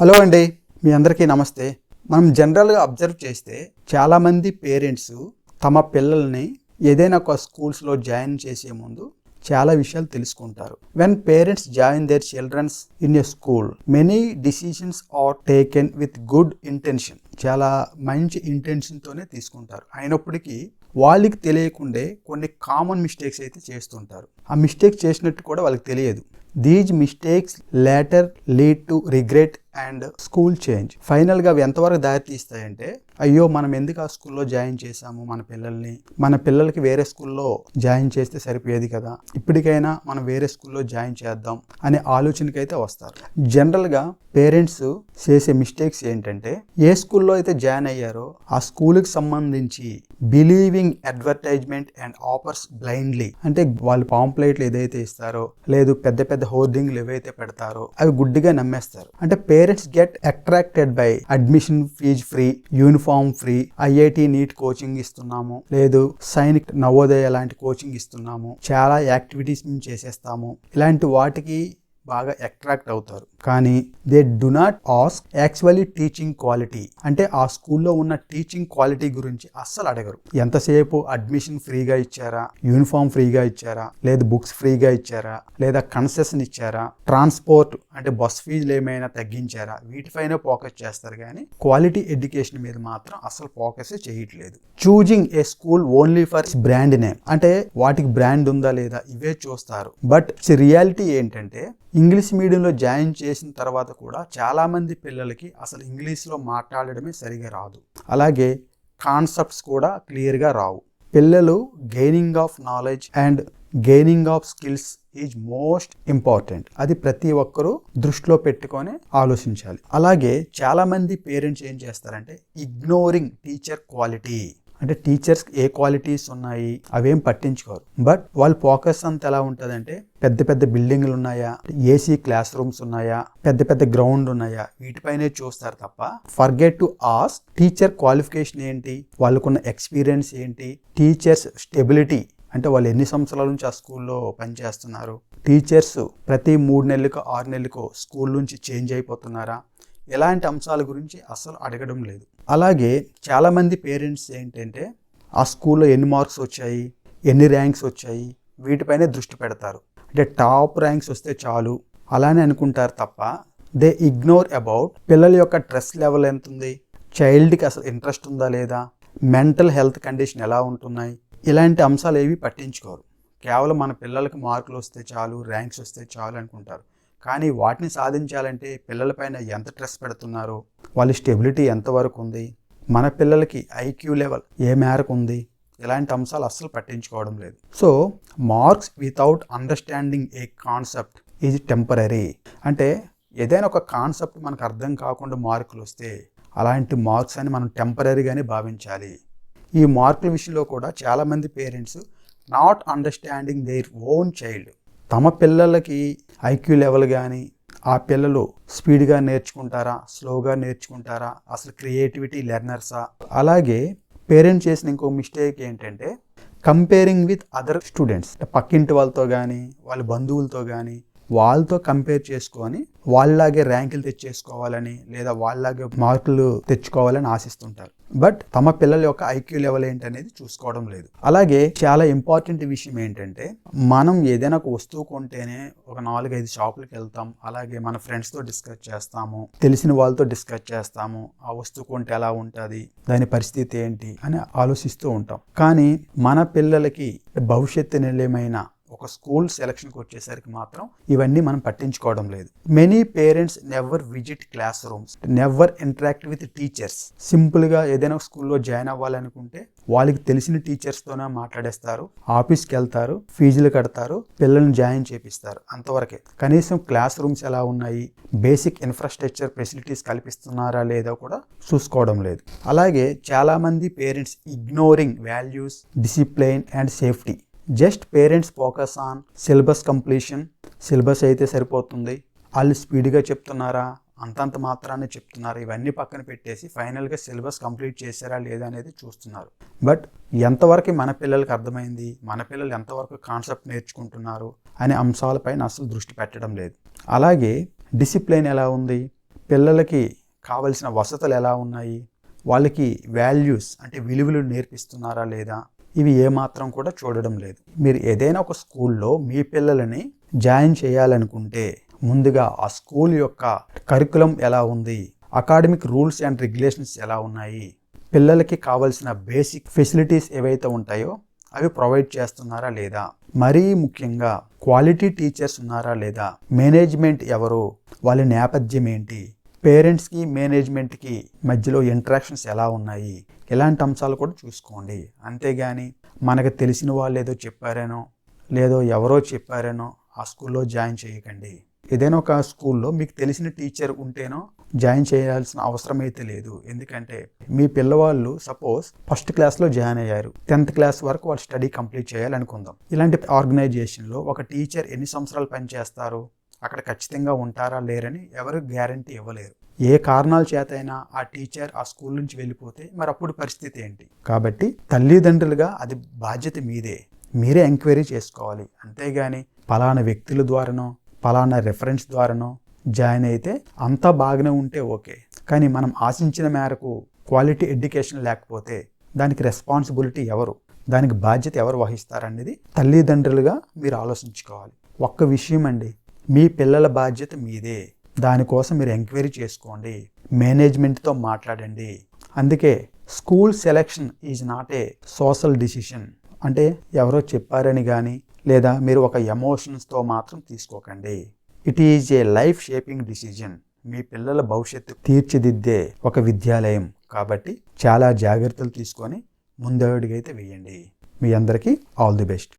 Hello అండి మీ అందరికీ నమస్తే. మనం జనరల్గా అబ్జర్వ్ చేస్తే చాలామంది పేరెంట్స్ తమ పిల్లల్ని ఏదైనా ఒక స్కూల్స్లో జాయిన్ చేసే ముందు చాలా విషయాలు తెలుసుకుంటారు. When parents join their children in a school many decisions are taken with good intention చాలా మంచి ఇంటెన్షన్తోనే తీసుకుంటారు. అయినప్పటికీ వాళ్ళకి తెలియకుండే కొన్ని కామన్ మిస్టేక్స్ అయితే చేస్తుంటారు. ఆ మిస్టేక్ చేసినట్టు కూడా వాళ్ళకి తెలియదు. These mistakes later lead to regret and school change. ఫైనల్గా అవి ఎంతవరకు దారి తీస్తాయంటే అయ్యో మనం ఎందుకు ఆ స్కూల్లో జాయిన్ చేసాము మన పిల్లల్ని. మన పిల్లలకి వేరే స్కూల్లో జాయిన్ చేస్తే సరిపోయేది కదా. ఇప్పటికైనా మనం వేరే స్కూల్లో జాయిన్ చేద్దాం అనే ఆలోచనకైతే వస్తారు. జనరల్గా పేరెంట్స్ చేసే మిస్టేక్స్ ఏంటంటే ఏ స్కూల్లో అయితే జాయిన్ అయ్యారో ఆ స్కూల్కి సంబంధించి believing advertisement and offers blindly. అంటే వాళ్ళు పాంప్లెట్లు ఏదైతే ఇస్తారో లేదు పెద్ద పెద్ద హోర్డింగ్లు ఏవైతే పెడతారో అవి గుడ్డిగా నమ్మేస్తారు. అంటే parents get attracted by admission fees free uniform free IIT NEET coaching ఇస్తున్నాము. లేదు సైనిక్ నవోదయ లాంటి కోచింగ్ ఇస్తున్నాము. చాలా యాక్టివిటీస్ మేము చేసేస్తాము. ఇలాంటి వాటికి బాగా అట్రాక్ట్ అవుతారు. కానీ they do not ask actually teaching quality అంటే ఆ స్కూల్లో ఉన్న టీచింగ్ క్వాలిటీ గురించి అస్సలు అడగరు. ఎంతసేపు అడ్మిషన్ ఫ్రీగా ఇచ్చారా? యూనిఫామ్ ఫ్రీగా ఇచ్చారా? లేదు బుక్స్ ఫ్రీగా ఇచ్చారా? లేదా కన్సెషన్ ఇచ్చారా? ట్రాన్స్పోర్ట్ అంటే బస్ ఫీజులు ఏమైనా తగ్గించారా? వీటిపైన ఫోకస్ చేస్తారు కానీ క్వాలిటీ ఎడ్యుకేషన్ మీద మాత్రం అసలు ఫోకస్ చేయట్లేదు. Choosing a school only for brand name అంటే వాటికి బ్రాండ్ ఉందా లేదా ఇవే చూస్తారు. బట్ రియాలిటీ ఏంటంటే ఇంగ్లీష్ మీడియంలో జాయిన్ చేసిన తర్వాత కూడా చాలామంది పిల్లలకి అసలు ఇంగ్లీష్లో మాట్లాడడమే సరిగా రాదు. అలాగే కాన్సెప్ట్స్ కూడా క్లియర్గా రావు. పిల్లలు gaining of knowledge and gaining of skills is most important అది ప్రతి ఒక్కరూ దృష్టిలో పెట్టుకొని ఆలోచించాలి. అలాగే చాలామంది పేరెంట్స్ ఏం చేస్తారంటే ఇగ్నోరింగ్ టీచర్ క్వాలిటీ అంటే టీచర్స్ ఏ క్వాలిటీస్ ఉన్నాయి అవేం పట్టించుకోరు. బట్ వాళ్ళ ఫోకస్ అంత ఎలా ఉంటుందంటే పెద్ద పెద్ద బిల్డింగ్లు ఉన్నాయా ఏసీ క్లాస్ రూమ్స్ ఉన్నాయా పెద్ద పెద్ద గ్రౌండ్ ఉన్నాయా వీటిపైనే చూస్తారు తప్ప forget to ask teacher qualification ఏంటి వాళ్ళకున్న ఎక్స్పీరియన్స్ ఏంటి టీచర్స్ స్టెబిలిటీ అంటే వాళ్ళు ఎన్ని సంవత్సరాల నుంచి ఆ స్కూల్లో పనిచేస్తున్నారు టీచర్స్ ప్రతి మూడు నెలలకు ఆరు నెలలకు స్కూల్ నుంచి చేంజ్ అయిపోతున్నారా ఇలాంటి అంశాల గురించి అసలు అడగడం లేదు. అలాగే చాలామంది పేరెంట్స్ ఏంటంటే ఆ స్కూల్లో ఎన్ని మార్క్స్ వచ్చాయి ఎన్ని ర్యాంక్స్ వచ్చాయి వీటిపైనే దృష్టి పెడతారు. అంటే టాప్ ర్యాంక్స్ వస్తే చాలు అలానే అనుకుంటారు తప్ప దే ఇగ్నోర్ అబౌట్ పిల్లల యొక్క స్ట్రెస్ లెవెల్ ఎంత ఉంది చైల్డ్కి అసలు ఇంట్రెస్ట్ ఉందా లేదా మెంటల్ హెల్త్ కండిషన్ ఎలా ఉంటున్నాయి ఇలాంటి అంశాలు ఏవి పట్టించుకోరు. కేవలం మన పిల్లలకి మార్కులు వస్తే చాలు ర్యాంక్స్ వస్తే చాలు అనుకుంటారు. కానీ వాటిని సాధించాలంటే పిల్లలపైన ఎంత స్ట్రెస్ పెడుతున్నారో వాళ్ళ స్టెబిలిటీ ఎంతవరకు ఉంది? మన పిల్లలకి ఐక్యూ లెవెల్ ఏ మేరకు ఉంది? ఇలాంటి అంశాలు అస్సలు పట్టించుకోవడం లేదు. So marks without understanding a concept is temporary అంటే ఏదైనా ఒక కాన్సెప్ట్ మనకు అర్థం కాకుండా మార్కులు వస్తే అలాంటి మార్క్స్ అని మనం టెంపరీగానే భావించాలి. ఈ మార్కుల విషయంలో కూడా చాలామంది parents not understanding their own child. తమ పిల్లలకి ఐక్యూ లెవెల్ కానీ ఆ పిల్లలు స్పీడ్గా నేర్చుకుంటారా? స్లోగా నేర్చుకుంటారా? అసలు క్రియేటివిటీ లెర్నర్సా? అలాగే పేరెంట్స్ చేసిన ఇంకో మిస్టేక్ ఏంటంటే కంపేరింగ్ విత్ అదర్ స్టూడెంట్స్. పక్కింటి వాళ్ళతో కానీ వాళ్ళ బంధువులతో కానీ వాళ్ళతో కంపేర్ చేసుకొని వాళ్ళలాగే ర్యాంకులు తెచ్చేసుకోవాలని లేదా వాళ్ళలాగే మార్కులు తెచ్చుకోవాలని ఆశిస్తుంటారు. బట్ తమ పిల్లల యొక్క ఐక్యూ లెవెల్ ఏంటనేది చూసుకోవడం లేదు. అలాగే చాలా ఇంపార్టెంట్ విషయం ఏంటంటే మనం ఏదైనా ఒక వస్తువు కొంటేనే ఒక నాలుగైదు షాపులకు వెళ్తాం. అలాగే మన ఫ్రెండ్స్తో డిస్కస్ చేస్తాము. తెలిసిన వాళ్ళతో డిస్కస్ చేస్తాము. ఆ వస్తువు కొంటే ఎలా ఉంటుంది? దాని పరిస్థితి ఏంటి? అని ఆలోచిస్తూ ఉంటాం. కానీ మన పిల్లలకి భవిష్యత్తు నిలయమైన ఒక స్కూల్ సెలక్షన్కి వచ్చేసరికి మాత్రం ఇవన్నీ మనం పట్టించుకోవడం లేదు. Many parents never visit classrooms never interact with teachers సింపుల్గా ఏదైనా స్కూల్లో జాయిన్ అవ్వాలనుకుంటే వాళ్ళకి తెలిసిన టీచర్స్తోనే మాట్లాడేస్తారు ఆఫీస్కి వెళ్తారు ఫీజులు కడతారు పిల్లల్ని జాయిన్ చేపిస్తారు అంతవరకే. కనీసం క్లాస్ రూమ్స్ ఎలా ఉన్నాయి బేసిక్ ఇన్ఫ్రాస్ట్రక్చర్ ఫెసిలిటీస్ కల్పిస్తున్నారా లేదా కూడా చూసుకోవడం లేదు. అలాగే చాలామంది parents ignoring values discipline and safety just parents focus on syllabus completion syllabus అయితే సరిపోతుంది. వాళ్ళు స్పీడ్గా చెప్తున్నారా? అంతంత మాత్రాన్ని చెప్తున్నారు. ఇవన్నీ పక్కన పెట్టేసి ఫైనల్గా సిలబస్ కంప్లీట్ చేశారా లేదా అనేది చూస్తున్నారు. బట్ ఎంతవరకు మన పిల్లలకి అర్థమైంది? మన పిల్లలు ఎంతవరకు కాన్సెప్ట్ నేర్చుకుంటున్నారు? అనే అంశాలపైన అసలు దృష్టి పెట్టడం లేదు. అలాగే డిసిప్లైన్ ఎలా ఉంది? పిల్లలకి కావలసిన వసతులు ఎలా ఉన్నాయి? వాళ్ళకి వాల్యూస్ అంటే విలువలు నేర్పిస్తున్నారా లేదా? ఇవి ఏమాత్రం కూడా చూడడం లేదు. మీరు ఏదైనా ఒక స్కూల్లో మీ పిల్లలని జాయిన్ చేయాలనుకుంటే ముందుగా ఆ స్కూల్ యొక్క కరికులం ఎలా ఉంది? అకాడమిక్ రూల్స్ అండ్ రెగ్యులేషన్స్ ఎలా ఉన్నాయి? పిల్లలకి కావాల్సిన బేసిక్ ఫెసిలిటీస్ ఏవైతే ఉంటాయో అవి ప్రొవైడ్ చేస్తున్నారా లేదా? మరీ ముఖ్యంగా క్వాలిటీ టీచర్స్ ఉన్నారా లేదా? మేనేజ్మెంట్ ఎవరు? వాళ్ళ నేపథ్యం ఏంటి? పేరెంట్స్కి మేనేజ్మెంట్కి మధ్యలో ఇంటరాక్షన్స్ ఎలా ఉన్నాయి? ఇలాంటి అంశాలు కూడా చూసుకోండి. అంతేగాని మనకు తెలిసిన వాళ్ళు ఏదో చెప్పారేనో లేదో ఎవరో చెప్పారేనో ఆ స్కూల్లో జాయిన్ చేయకండి. ఏదైనా ఒక స్కూల్లో మీకు తెలిసిన టీచర్ ఉంటేనో జాయిన్ చేయాల్సిన అవసరం అయితే లేదు. ఎందుకంటే మీ పిల్లవాళ్ళు సపోజ్ ఫస్ట్ క్లాస్లో జాయిన్ అయ్యారు. టెన్త్ క్లాస్ వరకు వాళ్ళు స్టడీ కంప్లీట్ చేయాలనుకుందాం. ఇలాంటి ఆర్గనైజేషన్లో ఒక టీచర్ ఎన్ని సంవత్సరాలు పనిచేస్తారు? అక్కడ ఖచ్చితంగా ఉంటారా? లేరని ఎవరు గ్యారంటీ ఇవ్వలేరు. ఏ కారణాల చేతైనా ఆ టీచర్ ఆ స్కూల్ నుంచి వెళ్ళిపోతే మరి అప్పుడు పరిస్థితి ఏంటి? కాబట్టి తల్లిదండ్రులుగా అది బాధ్యత మీదే. మీరే ఎంక్వైరీ చేసుకోవాలి. అంతేగాని పలానా వ్యక్తుల ద్వారానో పలానా రెఫరెన్స్ ద్వారానో జాయిన్ అయితే అంతా బాగానే ఉంటే ఓకే. కానీ మనం ఆశించిన మేరకు క్వాలిటీ ఎడ్యుకేషన్ లేకపోతే దానికి రెస్పాన్సిబిలిటీ ఎవరు? దానికి బాధ్యత ఎవరు వహిస్తారనేది తల్లిదండ్రులుగా మీరు ఆలోచించుకోవాలి. ఒక్క విషయం అండి మీ పిల్లల బాధ్యత మీదే. దానికోసం మీరు ఎంక్వైరీ చేసుకోండి. మేనేజ్మెంట్తో మాట్లాడండి. అందుకే school selection is not a social decision. అంటే ఎవరో చెప్పారని కానీ లేదా మీరు ఒక ఎమోషన్స్తో మాత్రం తీసుకోకండి. It is a life shaping decision. మీ పిల్లల భవిష్యత్తు తీర్చిదిద్దే ఒక విద్యాలయం. కాబట్టి చాలా జాగ్రత్తలు తీసుకొని ముందడుగైతే వేయండి. మీ అందరికీ ఆల్ ది బెస్ట్.